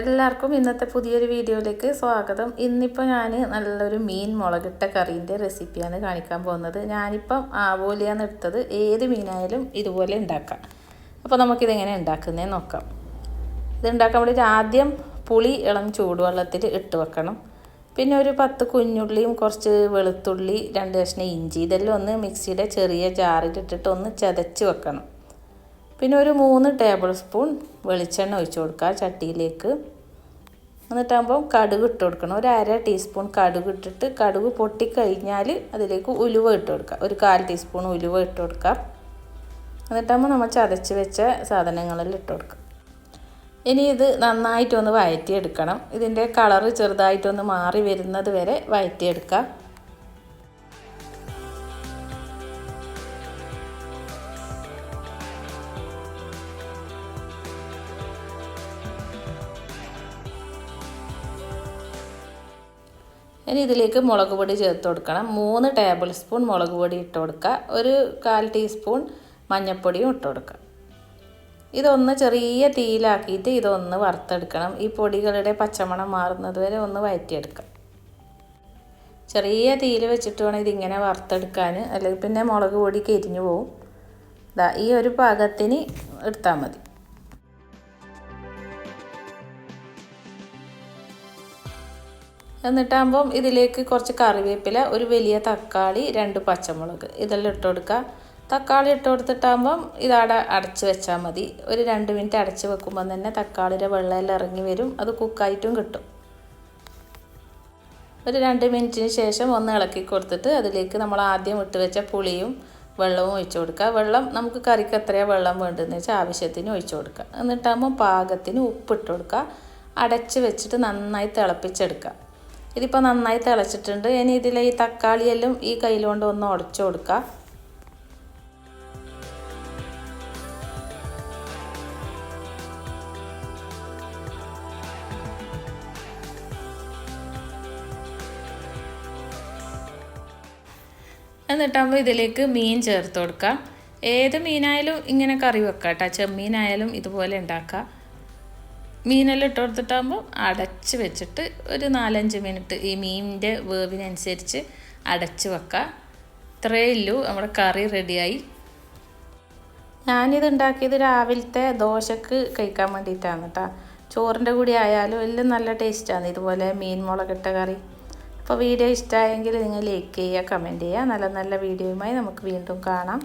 എല്ലാവർക്കും ഇന്നത്തെ പുതിയൊരു വീഡിയോയിലേക്ക് സ്വാഗതം. ഇന്നിപ്പോൾ ഞാൻ നല്ലൊരു മീൻ മുളകിട്ട കറീന്റെ റെസിപ്പിയാണ് കാണിക്കാൻ പോകുന്നത്. ഞാനിപ്പം ആവോലിയാണ് എടുത്തത്. ഏത് മീനായാലും ഇതുപോലെ ഉണ്ടാക്കാം. അപ്പോൾ നമുക്കിതെങ്ങനെ ഉണ്ടാക്കുന്നേ നോക്കാം. ഇത് ഉണ്ടാക്കാൻ വേണ്ടിയിട്ട് ആദ്യം പുളി ഇളം ചൂടുവെള്ളത്തിൽ ഇട്ട് വെക്കണം. പിന്നെ ഒരു പത്ത് കുഞ്ഞുള്ളിയും കുറച്ച് വെളുത്തുള്ളി രണ്ട് കഷ്ണം ഇഞ്ചി ഇതെല്ലാം ഒന്ന് മിക്സിയുടെ ചെറിയ ജാറിലിട്ടിട്ട് ഒന്ന് ചതച്ച് വെക്കണം. പിന്നെ ഒരു മൂന്ന് ടേബിൾ സ്പൂൺ വെളിച്ചെണ്ണ ഒഴിച്ചു കൊടുക്കുക ചട്ടിയിലേക്ക്. എന്നിട്ടാകുമ്പോൾ കടുക് ഇട്ട് കൊടുക്കണം. ഒരു അര ടീസ്പൂൺ കടുക് ഇട്ടിട്ട് കടുക് പൊട്ടിക്കഴിഞ്ഞാൽ അതിലേക്ക് ഉലുവ ഇട്ട് കൊടുക്കുക. ഒരു കാൽ ടീസ്പൂൺ ഉലുവ ഇട്ട് കൊടുക്കുക. എന്നിട്ടാകുമ്പോൾ നമ്മൾ ചതച്ച് വെച്ച സാധനങ്ങളിൽ ഇട്ട് കൊടുക്കുക. ഇനി ഇത് നന്നായിട്ടൊന്ന് വഴറ്റിയെടുക്കണം. ഇതിന്റെ കളറ് ചെറുതായിട്ടൊന്ന് മാറി വരുന്നത് വരെ വഴറ്റിയെടുക്കുക. ഇനി ഇതിലേക്ക് മുളക് പൊടി ചേർത്ത് കൊടുക്കണം. മൂന്ന് ടേബിൾ സ്പൂൺ മുളക് പൊടി ഇട്ട് കൊടുക്കുക. ഒരു കാൽ ടീസ്പൂൺ മഞ്ഞൾപ്പൊടിയും ഇട്ട് കൊടുക്കുക. ഇതൊന്ന് ചെറിയ തീയിലാക്കിയിട്ട് ഇതൊന്ന് വറുത്തെടുക്കണം. ഈ പൊടികളുടെ പച്ചമണം മാറുന്നത് വരെ ഒന്ന് വയറ്റിയെടുക്കാം ചെറിയ തീയിൽ വെച്ചിട്ട് വേണം ഇതിങ്ങനെ വറുത്തെടുക്കാൻ. അല്ലെങ്കിൽ പിന്നെ മുളക് പൊടി കരിഞ്ഞു പോവും. ഈ ഒരു പാകത്തിന് എടുത്താൽ മതി. എന്നിട്ടാകുമ്പം ഇതിലേക്ക് കുറച്ച് കറിവേപ്പില ഒരു വലിയ തക്കാളി രണ്ട് പച്ചമുളക് ഇതെല്ലാം ഇട്ട് കൊടുക്കുക. തക്കാളി ഇട്ട് കൊടുത്തിട്ടാകുമ്പം ഇതവിടെ അടച്ച് വെച്ചാൽ മതി. ഒരു രണ്ട് മിനിറ്റ് അടച്ച് വെക്കുമ്പം തന്നെ തക്കാളിയുടെ വെള്ളമെല്ലാം ഇറങ്ങി വരും. അത് കുക്കായിട്ടും കിട്ടും. ഒരു രണ്ട് മിനിറ്റിന് ശേഷം ഒന്ന് ഇളക്കി കൊടുത്തിട്ട് അതിലേക്ക് നമ്മൾ ആദ്യം ഇട്ട് വെച്ച പുളിയും വെള്ളവും ഒഴിച്ചു കൊടുക്കുക. വെള്ളം നമുക്ക് കറിക്ക് എത്രയാണ് വെള്ളം വേണ്ടതെന്ന് വെച്ചാൽ ആവശ്യത്തിന് ഒഴിച്ചു കൊടുക്കുക. എന്നിട്ടാകുമ്പോൾ പാകത്തിന് ഉപ്പിട്ട് കൊടുക്കുക. അടച്ച് വെച്ചിട്ട് നന്നായി തിളപ്പിച്ചെടുക്കുക. ഇതിപ്പോൾ നന്നായി തിളച്ചിട്ടുണ്ട്. ഇനി ഇതിലെ ഈ തക്കാളിയെല്ലാം ഈ കയ്യിലുകൊണ്ട് ഒന്ന് ഉടച്ചു കൊടുക്കുക എന്നിട്ടാകുമ്പോൾ ഇതിലേക്ക് മീൻ ചേർത്ത് കൊടുക്കാം. ഏത് മീനായാലും ഇങ്ങനെ കറി വെക്കാം കേട്ടോ ചെമ്മീനായാലും ഇതുപോലെ ഉണ്ടാക്കാം. മീനെല്ലാം ഇട്ട് കൊടുത്തിട്ടാകുമ്പോൾ അടച്ച് വെച്ചിട്ട് ഒരു നാലഞ്ച് മിനിറ്റ് ഈ മീനിന്റെ വേവിനനുസരിച്ച് അടച്ച് വെക്കുക ഇത്രയേ ഉള്ളൂ. നമ്മുടെ കറി റെഡിയായി. ഞാനിത് ഉണ്ടാക്കിയത് രാവിലത്തെ ദോശക്ക് കഴിക്കാൻ വേണ്ടിയിട്ടാണ് കേട്ടോ ചോറിന്റെ കൂടി ആയാലും എല്ലാം നല്ല ടേസ്റ്റാണ് ഇതുപോലെ മീൻ മുളകിട്ട കറി. അപ്പോൾ വീഡിയോ ഇഷ്ടമായെങ്കിൽ നിങ്ങൾ ലൈക്ക് ചെയ്യുക കമന്റ് ചെയ്യുക. നല്ല നല്ല വീഡിയോയുമായി നമുക്ക് വീണ്ടും കാണാം.